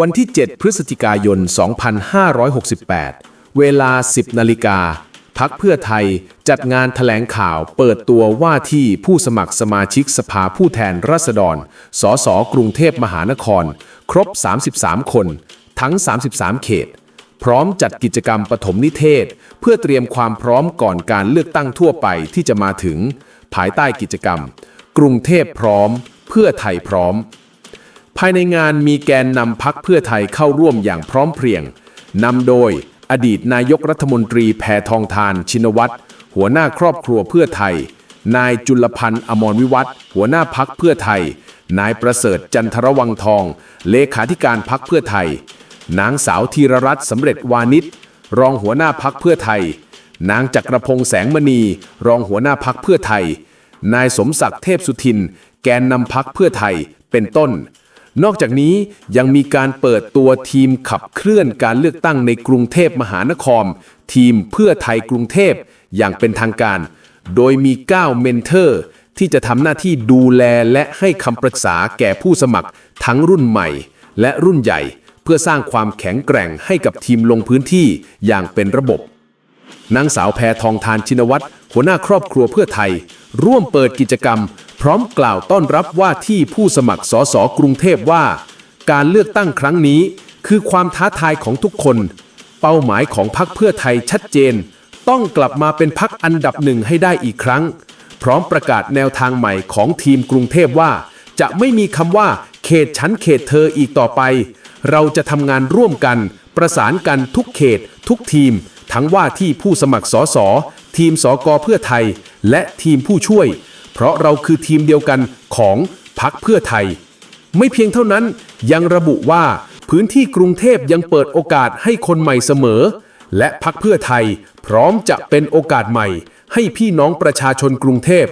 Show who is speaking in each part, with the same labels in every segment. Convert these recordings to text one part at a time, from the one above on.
Speaker 1: วันที่ 7 พฤศจิกายน 2568 เวลา 10 นาฬิกาพักเพื่อไทยจัดงานถแถลงข่าวเปิดตัวว่าที่ผู้สมัครสมาชิกสภาผู้แทนราษฎร สสกรุงเทพมหานคร ครบ 33 คน ทั้ง 33 เขต พร้อมจัดกิจกรรมปฐมนิเทศ เพื่อเตรียมความพร้อมก่อนการเลือกตั้งทั่วไปที่จะมาถึง ภายใต้กิจกรรม กรุงเทพพร้อม เพื่อไทยพร้อมายในงานมีแกนนำพักเพื่อไทยเข้าร่วมอย่างพร้อมเพรียงนำโดยอดีตนายกรัฐมนตรีแพทองทานชินวัตรหัวหน้าครอบครัวเพื่อไทย นายจุลพันธ์อมรวิวัฒหัวหน้าพักเพื่อไทย นายประเสริฐจันทรวังทอง เลขาธิการพักเพื่อไทย นางสาวธีรรัตน์สำเร็จวานิชรองหัวหน้าพักเพื่อไทย นางจักรพงษ์แสงมณี รองหัวหน้าพักเพื่อไทย นายสมศักดิ์เทพสุทิน แกนนำพักเพื่อไทยเป็นต้น นอกจากนี้ยังมีการเปิดตัวทีมขับเคลื่อนการเลือกตั้งในกรุงเทพมหานคร ทีมเพื่อไทยกรุงเทพอย่างเป็นทางการ โดยมี 9 เมนเทอร์ ที่จะทำหน้าที่ดูแลและให้คำปรึกษาแก่ผู้สมัครทั้งรุ่นใหม่ และรุ่นใหญ่ เพื่อสร้างความแข็งแกร่งให้กับทีมลงพื้นที่อย่างเป็นระบบ นางสาวแพทองทานชินวัตรหัวหน้าครอบครัวเพื่อไทย ร่วมเปิดกิจกรรม ร้อมกล่าวต้อนรับว่าที่ผู้สมัครสสกรุงเทพว่า การเลือกตั้งครั้งนี้คือความท้าทายของทุกคน เป้าหมายของพรรคเพื่อไทยชัดเจน ต้องกลับมาเป็นพรรคอันดับหนึ่งให้ได้อีกครั้ง พร้อมประกาศแนวทางใหม่ของทีมกรุงเทพว่า จะไม่มีคำว่า เขตฉันเขตเธออีกต่อไป เราจะทำงานร่วมกัน ประสานกันทุกเขต ทุกทีม ทั้งว่าที่ผู้สมัครสสทีมสกเพื่อไทย และทีมผู้ช่วย เพราะเราคือทีมเดียวกันของพักเพื่อไทย ไม่เพียงเท่านั้นยังระบุว่าพื้นที่กรุงเทพยังเปิดโอกาสให้คนใหม่เสมอ และพักเพื่อไทย พร้อมจะเป็นโอกาสใหม่ ให้พี่น้องประชาชนกรุงเทพ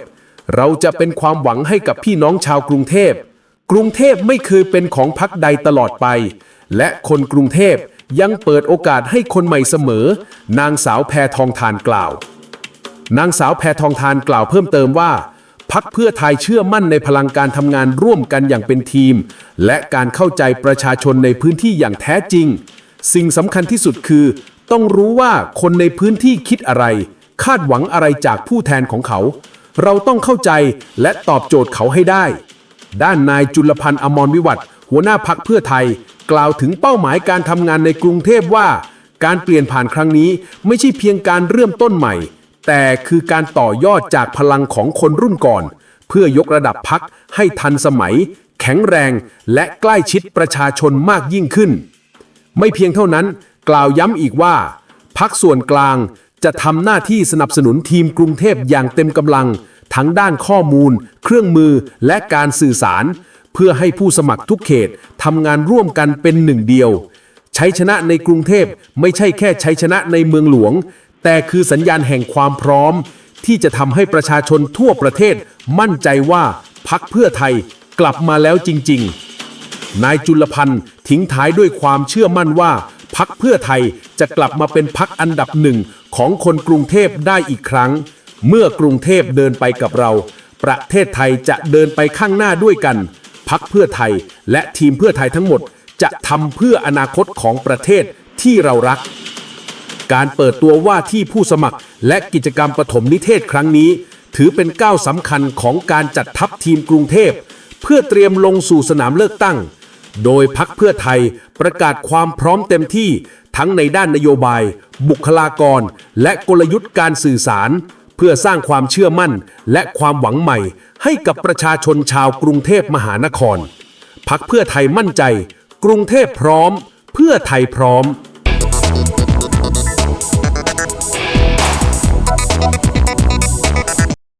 Speaker 1: เราจะเป็นความหวังให้กับพี่น้องชาวกรุงเทพ กรุงเทพไม่เคยเป็นของพักใดตลอดไป และคนกรุงเทพยังเปิดโอกาสให้คนใหม่เสมอ นางสาวแพทองทานกล่าว นางสาวแพทองทานกล่าวเพิ่มเติมว่า พักเพื่อไทยเชื่อมั่นในพลังการทำงานร่วมกันอย่างเป็นทีม และการเข้าใจประชาชนในพื้นที่อย่างแท้จริง สิ่งสำคัญที่สุดคือ ต้องรู้ว่าคนในพื้นที่คิดอะไร คาดหวังอะไรจากผู้แทนของเขา เราต้องเข้าใจและตอบโจทย์เขาให้ได้ ด้านนายจุลพันธ์อมรวิวัฒน์หัวหน้าพักเพื่อไทย กล่าวถึงเป้าหมายการทำงานในกรุงเทพว่า การเปลี่ยนผ่านครั้งนี้ไม่ใช่เพียงการเริ่มต้นใหม่ แต่คือการต่อยอดจากพลังของคนรุ่นก่อน เพื่อยกระดับพักให้ทันสมัย แข็งแรง และใกล้ชิดประชาชนมากยิ่งขึ้น ไม่เพียงเท่านั้น กล่าวย้ำอีกว่า พักส่วนกลางจะทำหน้าที่สนับสนุนทีมกรุงเทพอย่างเต็มกำลัง ทั้งด้านข้อมูล เครื่องมือและการสื่อสาร เพื่อให้ผู้สมัครทุกเขตทำงานร่วมกันเป็นหนึ่งเดียว ชัยชนะในกรุงเทพไม่ใช่แค่ชัยชนะในเมืองหลวง แต่คือสัญญาณแห่งความพร้อม ที่จะทำให้ประชาชนทั่วประเทศ มั่นใจว่าพักเพื่อไทยกลับมาแล้วจริง ๆ นายจุลพันธ์ทิ้งท้ายด้วยความเชื่อมั่นว่าพักเพื่อไทยจะกลับมาเป็นพักอันดับหนึ่งของคนกรุงเทพได้อีกครั้ง เมื่อกรุงเทพเดินไปกับเรา ประเทศไทยจะเดินไปข้างหน้าด้วยกัน พักเพื่อไทยและทีมเพื่อไทยทั้งหมดจะทำเพื่ออนาคตของประเทศที่เรารัก การเปิดตัวว่าที่ผู้สมัคร และกิจกรรมปฐมนิเทศครั้งนี้ ถือเป็นก้าวสำคัญของการจัดทัพทีมกรุงเทพ เพื่อเตรียมลงสู่สนามเลือกตั้ง โดยพักเพื่อไทยประกาศความพร้อมเต็มที่ทั้งในด้านนโยบาย บุคลากร และกลยุทธ์การสื่อสาร เพื่อสร้างความเชื่อมั่น และความหวังใหม่ ให้กับประชาชนชาวกรุงเทพมหานคร พักเพื่อไทยมั่นใจ กรุงเทพพร้อม เพื่อไทยพร้อม